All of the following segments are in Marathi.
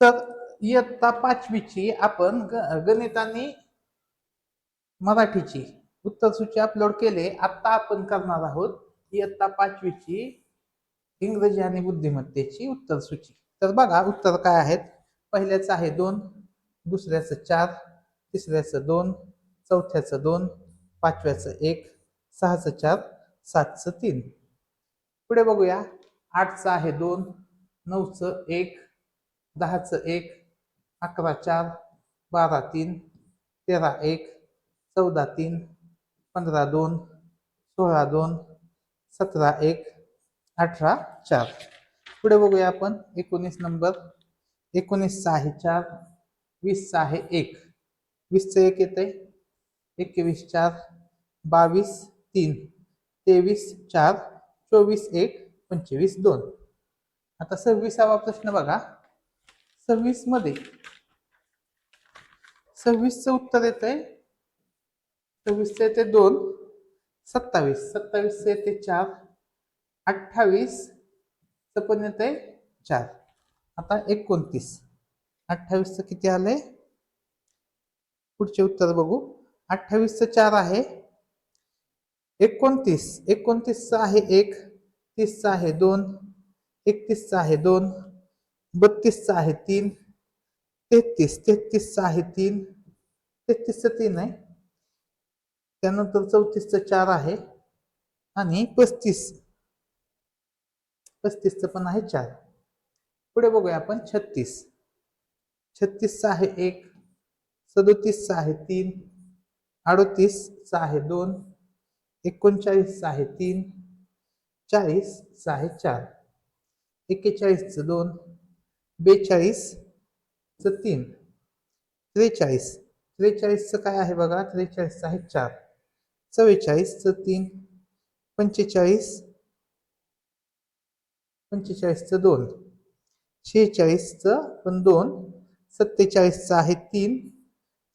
तर इयत्ता पाचवीची आपण ग- गणिताने मराठीची उत्तर सूची अपलोड केले. आता आपण करणार आहोत इयत्ता पाचवीची इंग्रजी आणि बुद्धिमत्तेची उत्तर सूची तर बघा उत्तर काय आहेत. पहिल्याचं आहे दोन दुसऱ्याचं चार तिसऱ्याचं दोन चौथ्याचं दोन पाचव्याचं एक सहाचं चार सातचं तीन. पुढे बघूया. आठचं आहे दोन नऊचं एक दहाचं एक अकरा चार बारा तीन तेरा एक चौदा तीन पंधरा दोन सोळा दोन सतरा एक अठरा चार. पुढे बघूया आपण एकोणीस नंबर एकोणीस आहे चार वीस आहे एक. वीसचं एक येत आहे एकवीस चार बावीस तीन तेवीस चार चोवीस एक पंचवीस दोन. आता सव्वीसावा प्रश्न बघा. सव्वीसमध्ये. सव्वीसचं उत्तर येत आहे सव्वीसचं येते दोन. सत्तावीस. सत्तावीसचं येते चार. अठ्ठावीस. पण येत आहे चार. आता एकोणतीस. अठ्ठावीसचं किती आलंय? पुढचे उत्तर बघू. अठ्ठावीसचं चार आहे. एकोणतीस. एकोणतीसचं आहे एक. तीसचं आहे दोन. एकतीसचं आहे दोन. बत्तीसचं आहे तीन तेहतीस तेहतीसचा आहे तीन तेहतीसचं तीन आहे. त्यानंतर चौतीसचं चार आहे आणि पस्तीस पस्तीसचं पण आहे चार. पुढे बघूया आपण छत्तीस. छत्तीसचा आहे एक सदोतीसचा आहे तीन अडोतीसचा आहे दोन एकोणचाळीसचा आहे तीन चाळीसचा आहे चार. एक्केचाळीसचं दोन बेचाळीसचं तीन. त्रेचाळीस. त्रेचाळीसचं काय आहे बघा? त्रेचाळीसचं आहे चार. चव्वेचाळीसचं तीन. पंचेचाळीस. पंचेचाळीसचं दोन. शेहेचाळीसचं पण दोन. सत्तेचाळीसचं आहे तीन.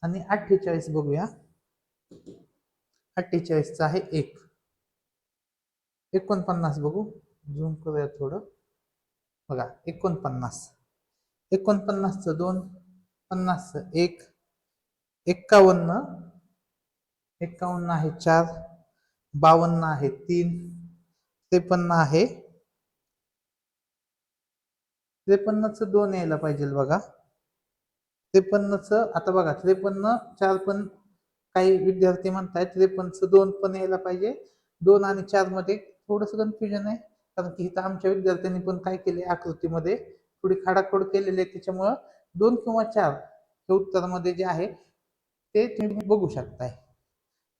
आणि अठ्ठेचाळीस बघूया. अठ्ठेचाळीसचं आहे एक. एकोणपन्नास बघू. झूम करूया थोडं. बघा एकोणपन्नास. एकोणपन्नासचं दोन पन्नासचं एक एक्कावन्न एक्कावन्न आहे चार बावन्न आहे तीन त्रेपन्न आहे. त्रेपन्नचं दोन यायला पाहिजे बघा. त्रेपन्नचं आता बघा त्रेपन्न चार पण काही विद्यार्थी म्हणतायत त्रेपन्नचं दोन पण यायला पाहिजे. दोन आणि चारमध्ये थोडंसं कन्फ्युजन आहे कारण की इथं आमच्या विद्यार्थ्यांनी पण काय केले आकृतीमध्ये. थोडी खाडाखोड केलेली आहे. त्याच्यामुळं दोन किंवा चार हे उत्तरामध्ये जे आहे ते तुम्ही बघू शकताय.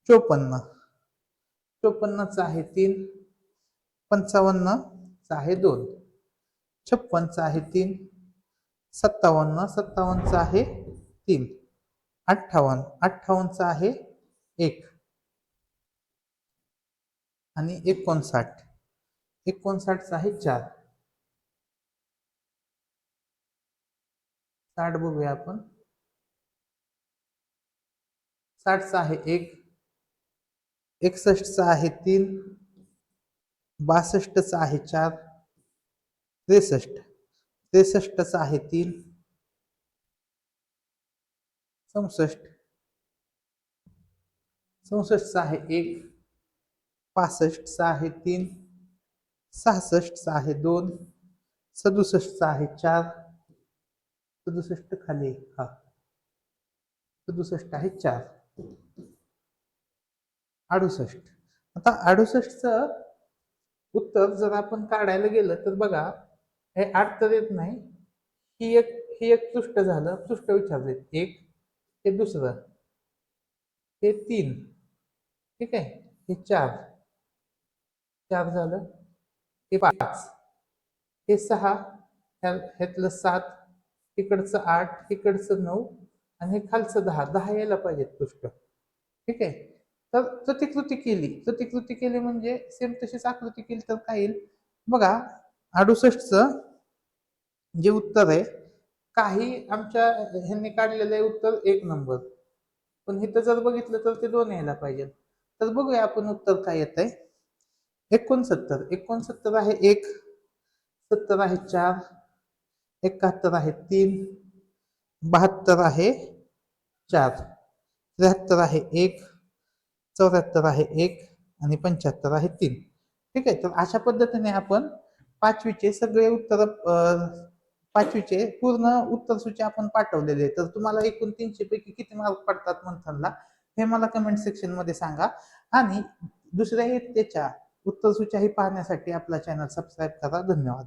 चोपन्न. चोपन्नचं आहे तीन. पंचावन्नचं आहे दोन. छप्पनचं आहे तीन. सत्तावन्न सत्तावन्नचं आहे तीन. अठ्ठावन्न अठ्ठावन्नचं आहे एक. आणि एकोणसाठ. एकोणसाठचं आहे चार. साठ बघूया आपण साठचं आहे एक एकसष्टचं आहे तीन बासष्टचं आहे चार, त्रेसष्ट त्रेसष्टचं आहे तीन, चौसष्ट चौसष्टचं आहे एक पासष्टचं आहे तीन सहासष्टचं आहे दोन सदुसष्टचं आहे चार सदुसष्ट खाली हा. सदुसष्ट आहे चार. अडुसष्ट. आता अडुसष्टचं उत्तर जर आपण काढायला गेलं तर बघा हे आठ तर येत नाही. ही एक ही एक पृष्ठ झालं पृष्ठ विचारले एक हे दुसरं. हे तीन. ठीक आहे? हे चार. चार झालं. हे पाच. हे सहा. ह्या ह्यातलं सात. इकडचं आठ इकडचं नऊ आणि हे खालचं दहा. दहा यायला पाहिजेत पृष्ठ ठीक आहे? तर प्रतिकृती केली. प्रतिकृती केली म्हणजे सेम तशीच आकृती केली तर काय येईल? बघा अडुसष्टचं जे उत्तर आहे काही आमच्या ह्यांनी काढलेलं आहे उत्तर एक नंबर. पण इथं जर बघितलं तर ते दोन यायला पाहिजे तर बघूया आपण उत्तर काय येत आहे एकोणसत्तर. एकोणसत्तर आहे एक. सत्तर आहे चार. एकाहत्तर आहे तीन बहात्तर आहे चार त्र्याहत्तर आहे एक चौऱ्याहत्तर आहे एक आणि पंच्याहत्तर आहे तीन. ठीक आहे तर अशा पद्धतीने आपण पाचवीचे सगळे उत्तर पाचवीचे पूर्ण उत्तर सूची आपण पाठवलेले तर तुम्हाला एकूण तीनशे पैकी किती मार्क पडतात मंथनला हे मला कमेंट सेक्शनमध्ये सांगा. आणि दुसऱ्या त्याच्या उत्तर ही पाहण्यासाठी आपला चॅनल सबस्क्राईब करा. धन्यवाद.